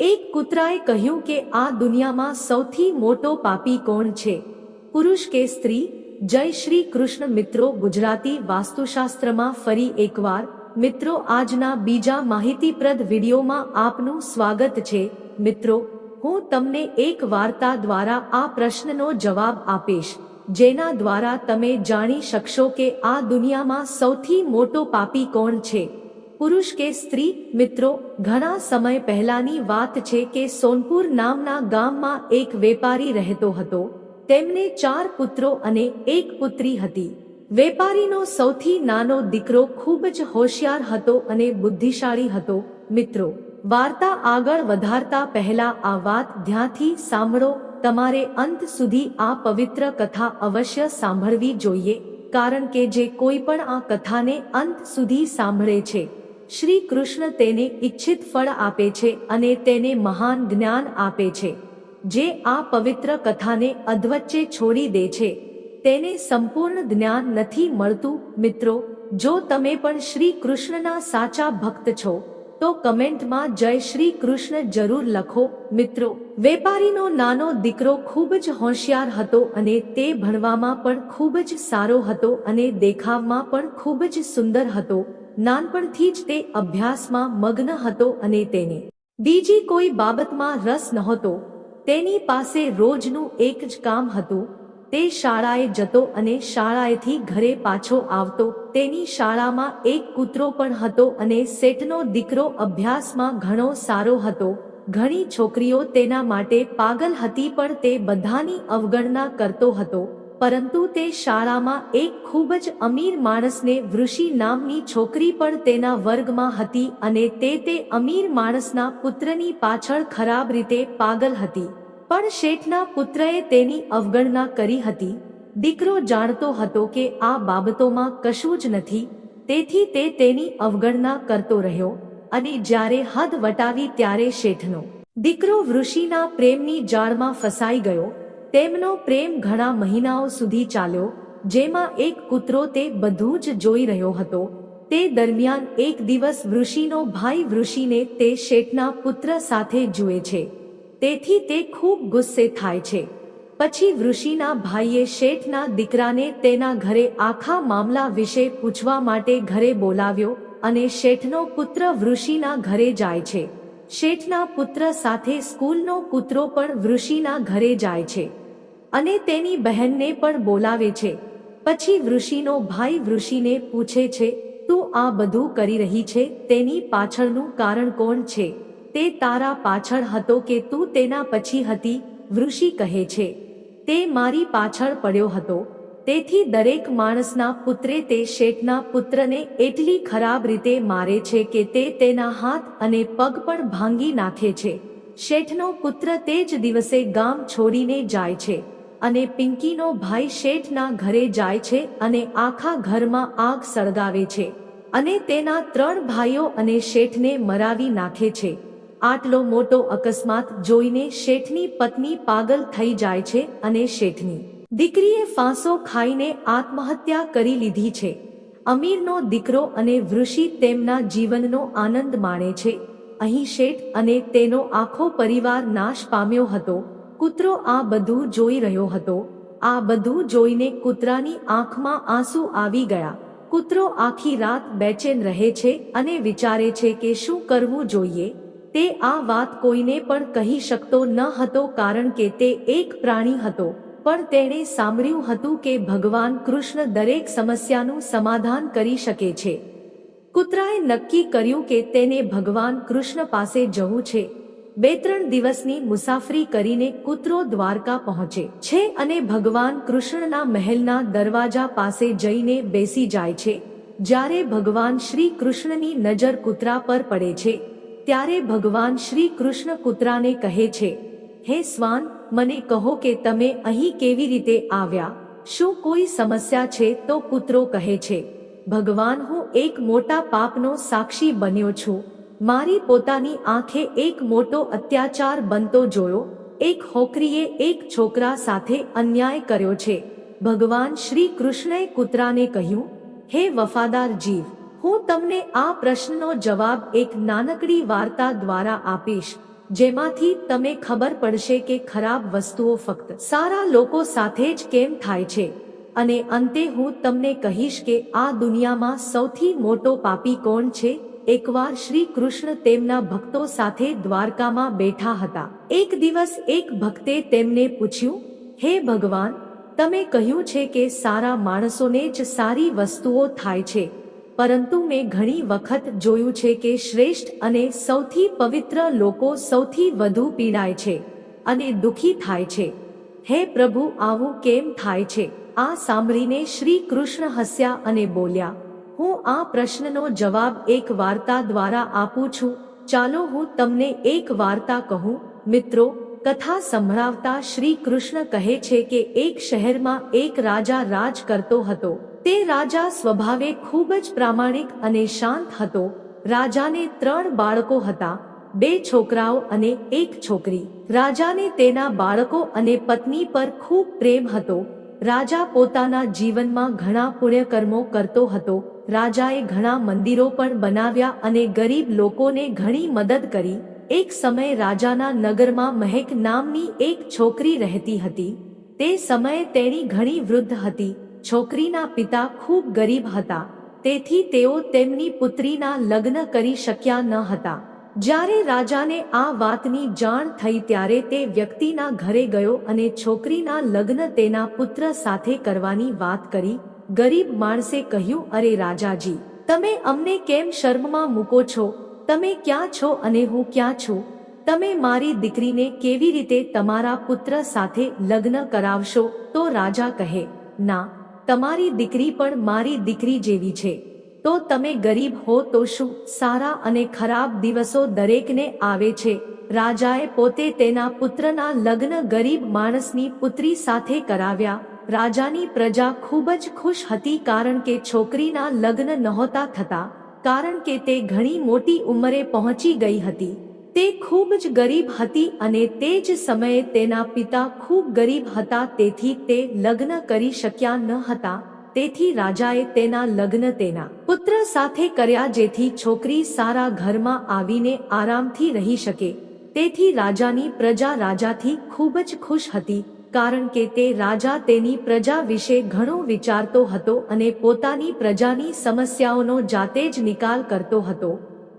એક કૂતરાએ કહ્યું કે આ દુનિયામાં સૌથી મોટો પાપી કોણ છે? પુરુષ કે સ્ત્રી? જય શ્રી કૃષ્ણ મિત્રો, ગુજરાતી વાસ્તુશાસ્ત્રમાં ફરી એકવાર, મિત્રો આજના બીજા માહિતીપ્રદ વિડીયોમાં આપનું સ્વાગત છે. મિત્રો, હું તમને એક વાર્તા દ્વારા આ પ્રશ્નનો જવાબ આપીશ, જેના દ્વારા તમે જાણી શકશો કે આ દુનિયામાં સૌથી મોટો પાપી કોણ છે? પુરુષ કે સ્ત્રી, મિત્રો, ઘણા સમય પહેલાની વાત છે કે સોનપુર નામના ગામમાં એક વેપારી રહેતો હતો. તેમને ચાર પુત્રો અને એક પુત્રી હતી. વેપારીનો સૌથી નાનો દીકરો ખૂબ જ હોશિયાર હતો અને બુદ્ધિશાળી હતો. મિત્રો, વાર્તા આગળ વધારતા પહેલા આ વાત ધ્યાનથી સાંભળો. તમારે અંત સુધી આ પવિત્ર કથા અવશ્ય સાંભળવી જોઈએ, કારણ કે જે કોઈ પણ આ કથાને અંત સુધી સાંભળે છે. શ્રી કૃષ્ણ તેને ઈચ્છિત ફળ આપે છે અને તેને મહાન જ્ઞાન આપે છે, જે આ પવિત્ર કથાને અધવચ્ચે છોડી દે છે. તેને સંપૂર્ણ જ્ઞાન નથી મળતું. મિત્રો, જો તમે પણ શ્રી કૃષ્ણના સાચા ભક્ત છો, તો કમેન્ટમાં જય શ્રી કૃષ્ણ જરૂર લખો. મિત્રો, વેપારીનો નાનો દીકરો ખૂબ જ હોશિયાર હતો અને તે ભણવામાં પણ ખૂબ જ સારો હતો અને દેખાવમાં પણ ખૂબ જ સુંદર હતો. નાનપણથી જ તે અભ્યાસમાં મગ્ન હતો અને તેને બીજી કોઈ બાબતમાં રસ નહોતો. તેની પાસે રોજનું એક જ કામ હતું. તે શાળાએ જતો અને શાળાએથી ઘરે પાછો આવતો. તેની શાળામાં એક કૂતરો પણ હતો અને સેટનો દીકરો અભ્યાસમાં ઘણો સારો હતો. ઘણી છોકરીઓ તેના માટે પાગલ હતી પણ તે બધાની અવગણના કરતો હતો. પરંતુ તે શાળામાં એક ખૂબ જ અમીર માણસને વૃષિ નામની છોકરી પણ તેના વર્ગમાં હતી અને તે તે અમીર માણસના પુત્રની પાછળ ખરાબ રીતે પાગલ હતી. પણ શેઠના પુત્રએ તેની અવગણના કરી હતી. દીકરો જાણતો હતો કે આ બાબતોમાં કશું જ નથી, તેથી તે તેની અવગણના કરતો રહ્યો અને જ્યારે હદ વટાવી ત્યારે શેઠનો દીકરો વૃષિના પ્રેમની જાળમાં ફસાઈ ગયો તેમનો પ્રેમ ઘણા મહિનાઓ સુધી ચાલ્યો, જેમાં એક કૂતરો તે બધું જ જોઈ રહ્યો હતો. તે દરમિયાન એક દિવસ વૃષિનો ભાઈ વૃષિને તે શેઠના પુત્ર સાથે જુએ છે. તેથી તે ખૂબ ગુસ્સે થાય છે. પછી વૃષિના ભાઈએ શેઠના દીકરાને તેના ઘરે આખા મામલા વિશે પૂછવા માટે ઘરે બોલાવ્યો અને શેઠનો પુત્ર વૃષિના ઘરે જાય છે. શેઠના પુત્ર સાથે સ્કૂલનો કૂતરો પણ વૃષિના ઘરે જાય છે. અને તેની બહેનને પણ બોલાવે છે. પછી વૃષિનો ભાઈ વૃષિને પૂછે છે, તું આ બધું કરી રહી છે? તેની પાછળનું કારણ કોણ છે? તે તારા પાછળ હતો કે તું તેના પછી હતી? વૃષિ કહે છે, તે મારી પાછળ પડ્યો હતો. તેથી દરેક માણસના પુત્રે તે શેઠના પુત્રને એટલી ખરાબ રીતે મારે છે કે તે તેના હાથ અને પગ પણ ભાંગી નાખે છે. શેઠનો પુત્ર તે જ દિવસે ગામ છોડીને જાય છે. અને પિંકીનો ભાઈ શેઠના ઘરે જાય છે અને આખા ઘરમાં આગ સળગાવે છે. અને તેના ત્રણ ભાઈઓ અને શેઠને મરાવી નાખે છે. આટલો મોટો અકસ્માત જોઈને શેઠની પત્ની પાગલ થઈ જાય છે અને શેઠની દીકરીએ ફાંસો ખાઈને આત્મહત્યા કરી લીધી છે. અમીરનો દીકરો અને વૃષિ તેમના જીવનનો આનંદ માણે છે. અહીં શેઠ અને તેનો આખો પરિવાર નાશ પામ્યો હતો. કૂતરો આ બધું જોઈ રહ્યો હતો. આ બધું જોઈને કૂતરાની આંખમાં આંસુ આવી ગયા. કૂતરો આખી રાત બેચેન રહે છે અને વિચારે છે કે શું કરવું જોઈએ. તે આ વાત કોઈને પણ કહી શકતો ન હતો કારણ કે તે એક પ્રાણી હતો. પણ તેણે સાંભળ્યું હતું કે ભગવાન કૃષ્ણ દરેક સમસ્યાનું સમાધાન કરી શકે છે. કૂતરાએ નક્કી કર્યું કે તેને ભગવાન કૃષ્ણ પાસે જવું છે. બે ત્રણ દિવસની મુસાફરી કરીને કૂતરો દ્વારકા પહોંચે છે અને ભગવાન કૃષ્ણના મહેલના દરવાજા પાસે જઈને બેસી જાય છે. જ્યારે ભગવાન શ્રી કૃષ્ણની નજર કૂતરા પર પડે છે, ત્યારે ભગવાન શ્રી કૃષ્ણ કૂતરાને કહે છે, હે સ્વાન, મને કહો કે તમે અહીં કેવી રીતે આવ્યા? શું કોઈ સમસ્યા છે? તો કૂતરો કહે છે, ભગવાન, હું એક મોટા પાપનો સાક્ષી બન્યો છું. મારી પોતાની આંખે એક મોટો અત્યાચાર બનતો જોયો. એક હોકરીએ એક છોકરા સાથે અન્યાય કર્યો છે. ભગવાન શ્રી કૃષ્ણએ કૂતરાને કહ્યું, હે વફાદાર જીવ, હું તમને આ પ્રશ્નનો જવાબ એક નાનકડી વાર્તા દ્વારા આપીશ, જેમાંથી તમે ખબર પડશે કે ખરાબ વસ્તુઓ ફક્ત સારા લોકો સાથે જ કેમ થાય છે. અને અંતે હું તમને કહીશ કે આ દુનિયામાં સૌથી મોટો પાપી કોણ છે? એકવાર શ્રી કૃષ્ણ તેમના ભક્તો સાથે દ્વારકામાં બેઠા હતા. એક દિવસ એક ભક્તે તેમને પૂછ્યું, હે ભગવાન, તમે કહ્યું છે કે સારા માણસોને જ સારી વસ્તુઓ થાય છે, પરંતુ મેં ઘણી વખત જોયું છે કે શ્રેષ્ઠ અને સૌથી પવિત્ર લોકો સૌથી વધુ પીડાય છે અને દુઃખી થાય છે. હે પ્રભુ, આવું કેમ થાય છે? આ સાંભળીને શ્રી કૃષ્ણ હસ્યા અને બોલ્યા હું આ પ્રશ્નનો જવાબ એક વાર્તા દ્વારા આપું છું. ચાલો હું તમને એક વાર્તા કહું. મિત્રો, કથા સંભળાવતા શ્રી કૃષ્ણ કહે છે કે એક શહેરમાં એક રાજા રાજ કરતો હતો. તે રાજા સ્વભાવે ખૂબ જ પ્રામાણિક અને શાંત હતો. રાજાને ત્રણ બાળકો હતા, બે છોકરાઓ અને એક છોકરી. રાજાને તેના બાળકો અને પત્ની પર ખૂબ પ્રેમ હતો. રાજા પોતાના જીવનમાં ઘણા પુણ્યકર્મો કરતો હતો. રાજાએ ઘણા મંદિરો પણ બનાવ્યા અને ગરીબ લોકોને ઘણી મદદ કરી. એક સમયે રાજાના નગરમાં મહેક નામની એક છોકરી રહેતી હતી. તે સમયે તેણી ઘણી વૃદ્ધ હતી. છોકરીના પિતા ખૂબ ગરીબ હતા. તેથી તેઓ તેમની પુત્રીના લગ્ન કરી શક્યા ન હતા. જ્યારે રાજાને આ વાતની જાણ થઈ ત્યારે તે વ્યક્તિના ઘરે ગયો અને છોકરીના લગ્ન તેના પુત્ર સાથે કરવાની વાત કરી. ગરીબ માણસે કહ્યું, અરે રાજાજી, તમે અમને કેમ શર્મમાં મૂકો છો? તમે ક્યાં છો અને હું ક્યાં છું? તમે મારી દીકરીને કેવી રીતે તમારા પુત્ર સાથે લગ્ન કરાવશો? તો રાજા કહે, ના, તમારી દીકરી પણ મારી દીકરી જેવી છે. તો તમે ગરીબ હો તો શું? સારા અને ખરાબ દિવસો દરેકને આવે છે. રાજાએ પોતે તેના પુત્રના લગ્ન ગરીબ માણસની પુત્રી સાથે કરાવ્યા. રાજાની પ્રજા ખૂબ જ ખુશ હતી કારણ કે છોકરીના લગ્ન નહોતા થતા, કારણ કે તે ઘણી મોટી ઉંમરે પહોંચી ગઈ હતી. તે ખૂબ જ ગરીબ હતી અને તે જ સમયે તેના પિતા ખૂબ ગરીબ હતા તેથી તે લગ્ન કરી શક્યા ન હતા. તેથી રાજાએ તેના લગ્ન તેના પુત્ર સાથે કર્યા જેથી છોકરી સારા ઘરમાં આવીને આરામથી રહી શકે. તેથી રાજાની પ્રજા રાજાથી ખૂબ જ ખુશ હતી. કારણ કે તે રાજા તેની પ્રજા વિશે ઘણો વિચારતો હતો અને પોતાની પ્રજાની સમસ્યાઓનો જાતે જ નિકાલ કરતો હતો.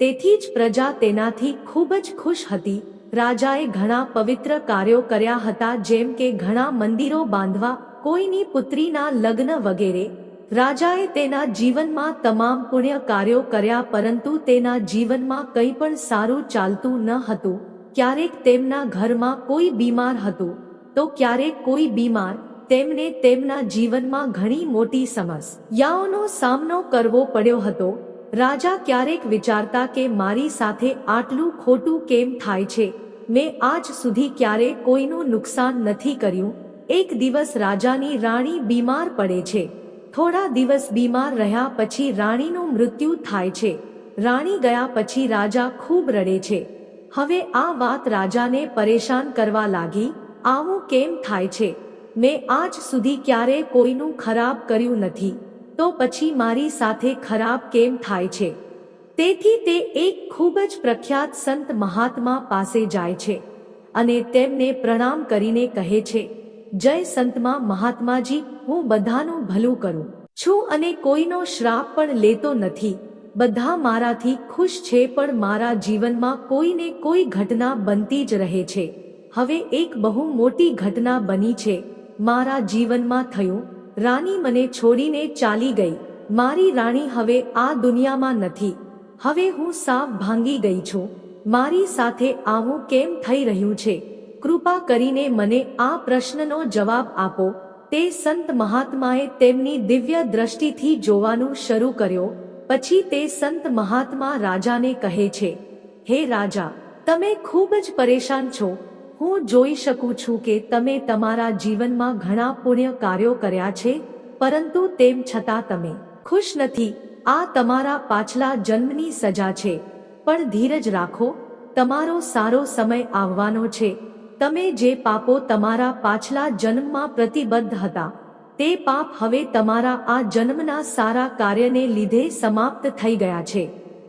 તેથી જ પ્રજા તેનાથી ખૂબ જ ખુશ હતી. રાજાએ ઘણા પવિત્ર કાર્યો કર્યા હતા જેમ કે ઘણા મંદિરો બાંધવા, કોઈની પુત્રીના લગ્ન વગેરે. રાજાએ તેના જીવનમાં તમામ પુણ્ય કાર્યો કર્યા પરંતુ તેના જીવનમાં કંઈ પણ સારું ચાલતું ન હતું. ક્યારેક તેમના ઘરમાં કોઈ બીમાર હતું. તો ક્યારેક કોઈ બીમાર તેમને તેમના જીવનમાં ઘણી મોટી સમસ્યાઓનો સામનો કરવો પડ્યો હતો. રાજા ક્યારેક વિચારતા કે મારી સાથે આટલું ખોટું કેમ થાય છે? મેં આજ સુધી ક્યારે કોઈનું નુકસાન નથી કર્યું. એક દિવસ રાજાની રાણી બીમાર પડે છે. થોડા દિવસ બીમાર રહ્યા પછી રાણીનું મૃત્યુ થાય છે. રાણી ગયા પછી રાજા ખૂબ રડે છે. હવે આ વાત રાજાને પરેશાન કરવા લાગી. આવું કેમ થાય છે? મેં આજ સુધી ક્યારે કોઈનું ખરાબ કર્યું નથી. તો પછી મારી સાથે ખરાબ કેમ થાય છે? તેથી તે એક ખૂબ જ પ્રખ્યાત સંત મહાત્મા પાસે જાય છે અને તેમને પ્રણામ કરીને કહે છે, જય સંતમાં મહાત્માજી, હું બધાનું ભલું કરું. છું અને કોઈનો શ્રાપ પણ લેતો નથી. બધા મારાથી ખુશ છે પણ મારા જીવનમાં કોઈને કોઈ ઘટના બનતી જ રહે છે. હવે એક બહુ મોટી ઘટના બની છે. મારા જીવનમાં થયું. રાણી મને છોડીને ચાલી ગઈ. મારી રાણી હવે આ દુનિયામાં નથી. હવે હું સાવ ભાંગી ગઈ છું. મારી સાથે આવું કેમ થઈ રહ્યું છે? કૃપા કરીને મને આ પ્રશ્નનો જવાબ આપો. તે સંત મહાત્માએ તેમની દિવ્ય દ્રષ્ટિથી જોવાનું શરૂ કર્યો. પછી તે સંત મહાત્મા રાજાને કહે છે, હે રાજા, તમે ખૂબ જ પરેશાન છો. હું જોઈ શકું છું કે તમે તમારા જીવનમાં ઘણા પુણ્ય કાર્યો કર્યા છે, પરંતુ તેમ છતાં તમે ખુશ નથી. આ તમારા પાછલા જન્મની સજા છે. પણ ધીરજ રાખો, તમારો સારો સમય આવવાનો છે. તમે જે પાપો તમારા પાછલા જન્મમાં પ્રતિબદ્ધ હતા, તે પાપ હવે તમારા આ જન્મના સારા કાર્યને લીધે સમાપ્ત થઈ ગયા છે.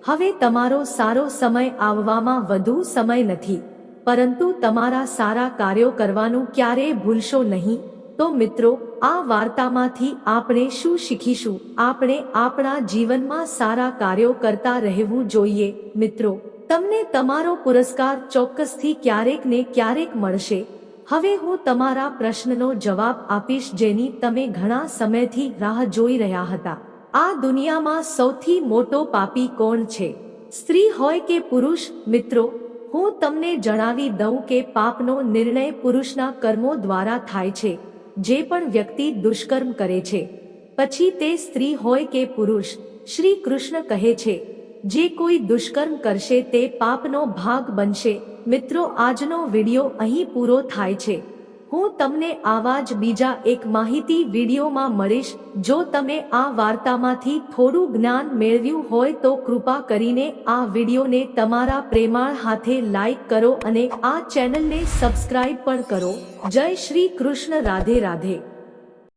હવે તમારો સારો સમય આવવામાં વધુ સમય નથી. પરંતુ તમારા સારા કાર્યો કરવાનું ક્યારેય ભૂલશો નહીં. તો મિત્રો, આ વાર્તામાંથી આપણે શું શીખીશું? આપણે આપણા જીવનમાં સારા કાર્યો કરતા રહેવું જોઈએ. મિત્રો, તમને તમારો પુરસ્કાર ચોક્કસથી ક્યારેક ને ક્યારેક મળશે. હવે હું તમારા પ્રશ્નનો જવાબ આપીશ જેની તમે ઘણા સમયથી રાહ જોઈ રહ્યા હતા. આ દુનિયામાં સૌથી મોટો પાપી કોણ છે? સ્ત્રી હોય કે પુરુષ? મિત્રો હું તમને જણાવી દઉં કે પાપનો નિર્ણય પુરુષના કર્મો દ્વારા થાય છે, જે પણ વ્યક્તિ દુષ્કર્મ કરે છે. પછી તે સ્ત્રી હોય કે પુરુષ, શ્રી કૃષ્ણ કહે છે, જે કોઈ દુષ્કર્મ કરશે તે પાપનો ભાગ બનશે. મિત્રો, આજનો વિડિયો અહીં પૂરો થાય છે. હું તમને આવા જ બીજા એક માહિતી વિડીયોમાં મળીશ. જો તમે આ વાર્તામાંથી થોડું જ્ઞાન મેળવ્યું હોય તો કૃપા કરીને આ વિડીયોને તમારા પ્રેમાળ હાથે લાઈક કરો અને આ ચેનલને સબસ્ક્રાઈબ પણ કરો. જય શ્રી કૃષ્ણ, રાધે રાધે.